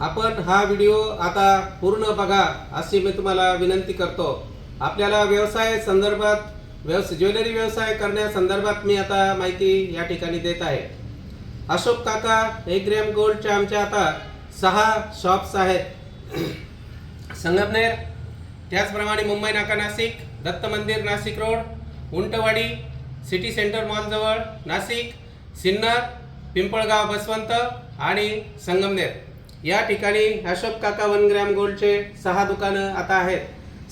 आपण हा व्हिडिओ आता पूर्ण बघा अशी मी तुम्हाला विनंती करतो. आपल्याला व्यवसाय संदर्भात व्यवसाय ज्वेलरी व्यवसाय करण्यासंदर्भात मी आता माहिती या ठिकाणी देत आहे. अशोक काका एक ग्रॅम गोल्डच्या आमच्या आता सहा शॉप्स आहेत. संगमनेर त्याचप्रमाणे मुंबई नाका Nashik Datta Mandir Nashik road Untwadi city centre मॉलजवळ Nashik Sinnar Pimpalgaon Baswant आणि संगमनेर. या ठिकाणी अशोक काका वन ग्रॅम गोल्डचे सहा दुकानं आता आहेत.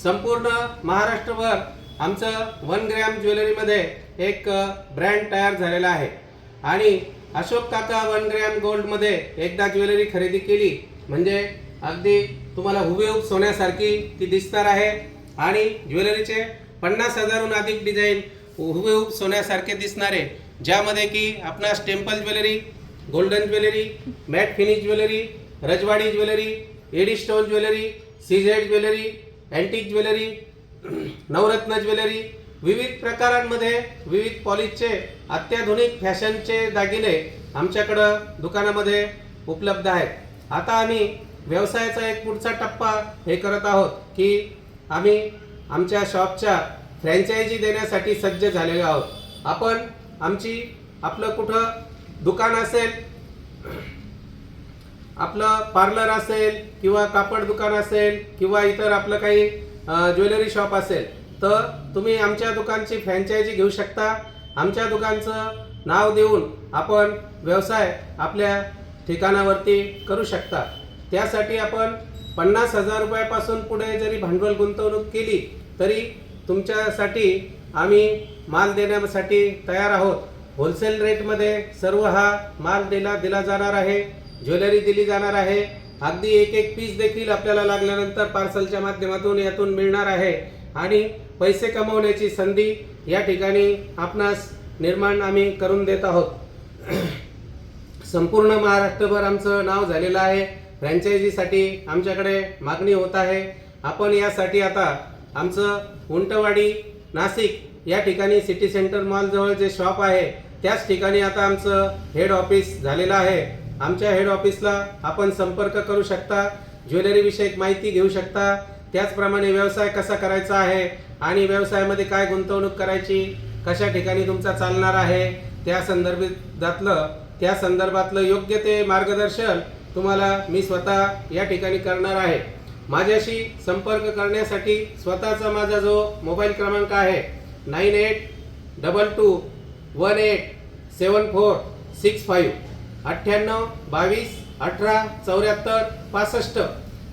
संपूर्ण महाराष्ट्रभर आमचं वन ग्रॅम ज्वेलरीमध्ये एक ब्रँड तयार झालेला आहे. आणि अशोक काका वन ग्रॅम गोल्डमध्ये एकदा ज्वेलरी खरेदी केली म्हणजे अगदी तुम्हाला हुबेहूब सोन्यासारखी ती दिसणार आहे. आणि ज्वेलरीचे पन्नास हजारहून अधिक डिझाईन हुबेहूब सोन्यासारखे दिसणारे ज्यामध्ये की आपणास temple jewellery golden jewellery matte finish jewellery Rajwadi jewellery AD stone jewellery CZ jewellery antique jewellery Navratna jewellery विविध प्रकारांमध्ये विविध पॉलिशचे अत्याधुनिक फॅशनचे दागिने आमच्याकडं दुकानामध्ये उपलब्ध आहेत. आता आम्ही व्यवसायाचा एक पुढचा टप्पा हे करत आहोत की आम्ही आमच्या शॉपच्या फ्रँचायझी देण्यासाठी सज्ज झालेलो आहोत. आपण आमची आपलं कुठं दुकान असेल आपलं पार्लर असेल किंवा कापड दुकान असेल किंवा इतर आपलं काही ज्वेलरी शॉप असेल तर तुम्ही आमच्या दुकानची फ्रँचायझी घेऊ शकता. आमच्या दुकानचं नाव देऊन आपण व्यवसाय आपल्या ठिकाणावरती करू शकता. त्यासाठी आपण पन्नास हजार रुपयापासून पुढे जरी भांडवल गुंतवणूक केली तरी तुमच्यासाठी आम्ही माल देण्यासाठी तयार आहोत. होलसेल रेटमध्ये सर्व हा माल दिला दिला जाणार आहे. ज्वेलरी दिली जाणार आहे. अगदी एक एक पीस देखील आपल्याला लागल्यानंतर पार्सलच्या माध्यमातून यातून मिळणार आहे. आणि पैसे कमवण्याची संधी या ठिकाणी आपणास निर्माण आम्ही करून देत आहोत. संपूर्ण महाराष्ट्रभर आमचं नाव झालेलं आहे. फ्रँचायझीसाठी आमच्याकडे मागणी होत आहे. आपण यासाठी आता आमचं उंटवाडी नाशिक या ठिकाणी सिटी सेंटर मॉलजवळ जे शॉप आहे त्याच ठिकाणी आता आमचं हेड ऑफिस झालेलं आहे. आमच्या हेड ऑफिसला आपण संपर्क करू शकता ज्वेलरीविषयक माहिती घेऊ शकता. त्याचप्रमाणे व्यवसाय कसा करायचा आहे आणि व्यवसायामध्ये काय गुंतवणूक करायची कशा ठिकाणी तुमचा चालणार आहे त्या संदर्भातलं त्या संदर्भातलं योग्य ते मार्गदर्शन तुम्हाला मी स्वतः या ठिकाणी करणार आहे. माझ्याशी संपर्क करण्यासाठी स्वतःचा माझा जो मोबाईल क्रमांक आहे nine eight double two one eight seven four six five. अठ्ठ्याण्णव बावीस अठरा चौऱ्याहत्तर पासष्ट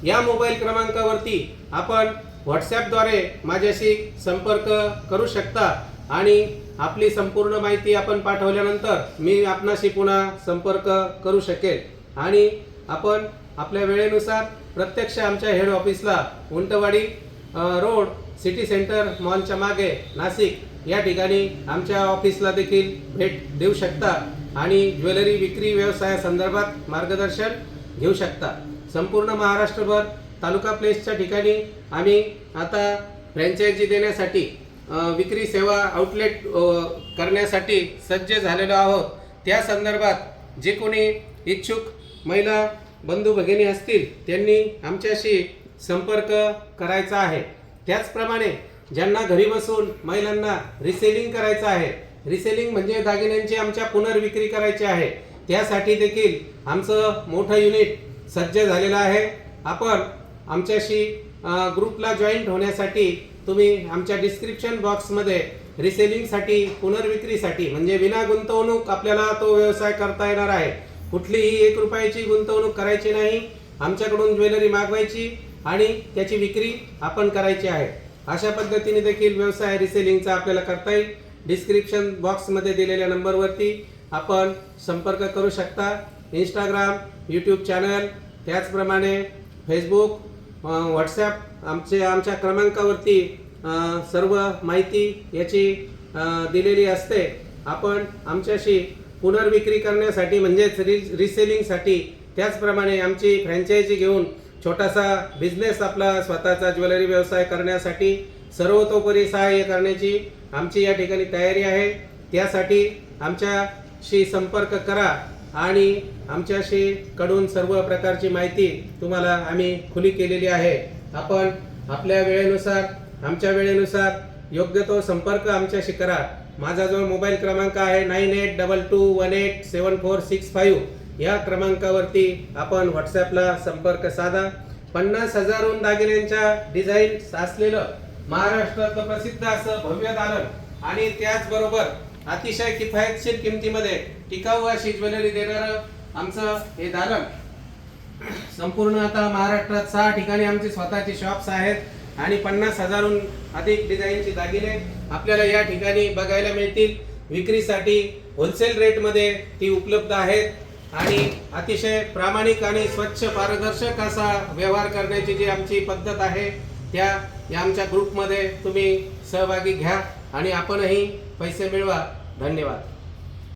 या मोबाईल क्रमांकावरती आपण व्हॉट्सॲपद्वारे माझ्याशी संपर्क करू शकता आणि आपली संपूर्ण माहिती आपण पाठवल्यानंतर मी आपणाशी पुन्हा संपर्क करू शकेल. आणि आपण आपल्या वेळेनुसार प्रत्यक्ष आमच्या हेड ऑफिसला उंटवाडी रोड सिटी सेंटर मॉलच्या मागे नाशिक या ठिकाणी आमच्या ऑफिसला देखील भेट देऊ शकता आणि ज्वेलरी विक्री व्यवसायासंदर्भात मार्गदर्शन घेऊ शकता. संपूर्ण महाराष्ट्रभर तालुका प्लेसच्या ठिकाणी आम्ही आता फ्रँचायझी देण्यासाठी विक्री सेवा आउटलेट करण्यासाठी सज्ज झालेलो आहोत. त्या संदर्भात जे कोणी इच्छुक महिला बंधू भगिनी असतील त्यांनी आमच्याशी संपर्क करायचा आहे. त्याचप्रमाणे ज्यांना घरी बसून महिलांना रिसेलिंग करायचं आहे रिसेलिंग म्हणजे दागिन्यांची आमच्या पुनर्विक्री करायची आहे त्यासाठी देखील आमचं मोठं युनिट सज्ज झालेलं आहे. आपण आमच्याशी ग्रुपला जॉईंट होण्यासाठी तुम्ही आमच्या डिस्क्रिप्शन बॉक्समध्ये रिसेलिंगसाठी पुनर्विक्रीसाठी म्हणजे विना गुंतवणूक आपल्याला तो व्यवसाय करता येणार आहे. कुठलीही एक रुपयाची गुंतवणूक करायची नाही. आमच्याकडून ज्वेलरी मागवायची आणि त्याची विक्री आपण करायची आहे. अशा पद्धतीने देखील व्यवसाय रिसेलिंगचा आपल्याला करता येईल. डिस्क्रिप्शन बॉक्समध्ये दिलेल्या नंबरवरती आपण संपर्क करू शकता. इंस्टाग्राम यूट्यूब चॅनल त्याचप्रमाणे फेसबुक व्हॉट्सॲप आमचे आमच्या क्रमांकावरती सर्व माहिती याची दिलेली असते. आपण आमच्याशी पुनर्विक्री करण्यासाठी म्हणजेच रि रिसेलिंगसाठी त्याचप्रमाणे आमची फ्रँचायझी घेऊन छोटासा बिझनेस आपला स्वतःचा ज्वेलरी व्यवसाय करण्यासाठी सर्वतोपरी सहाय्य करण्याची आमची या ठिकाणी तयारी आहे. त्यासाठी आमच्याशी संपर्क करा आणि आमच्याशी कडून सर्व प्रकारची माहिती तुम्हाला आम्ही खुली केलेली आहे. आपण आपल्या वेळेनुसार आमच्या वेळेनुसार योग्य तो संपर्क आमच्याशी करा. माझा जो मोबाईल क्रमांक आहे nine eight double two one eight seven four six five या क्रमांकावरती आपण व्हॉट्सॲपला संपर्क साधा. पन्नास हजारहून दागिन्यांच्या डिझाईन असलेलं महाराष्ट्रातलं प्रसिद्ध असं भव्य दालन. आणि त्याचबरोबर अतिशय किफायतशीर किमतीमध्ये टिकाऊ अशी ज्वेलरी देणारं आमचं हे दालन. संपूर्ण आता महाराष्ट्रात सहा ठिकाणी आमची स्वतःची शॉप्स आहेत आणि पन्नास हजारहून अधिक डिझाईनचे दागिने आपल्याला या ठिकाणी बघायला मिळतील. विक्रीसाठी होलसेल रेटमध्ये ती उपलब्ध आहेत. आणि अतिशय प्रामाणिक आणि स्वच्छ पारदर्शक असा व्यवहार करण्याची जी आमची पद्धत आहे त्या या आमच्या ग्रुपमध्ये तुम्ही सहभागी घ्या आणि आपणही पैसे मिळवा. धन्यवाद.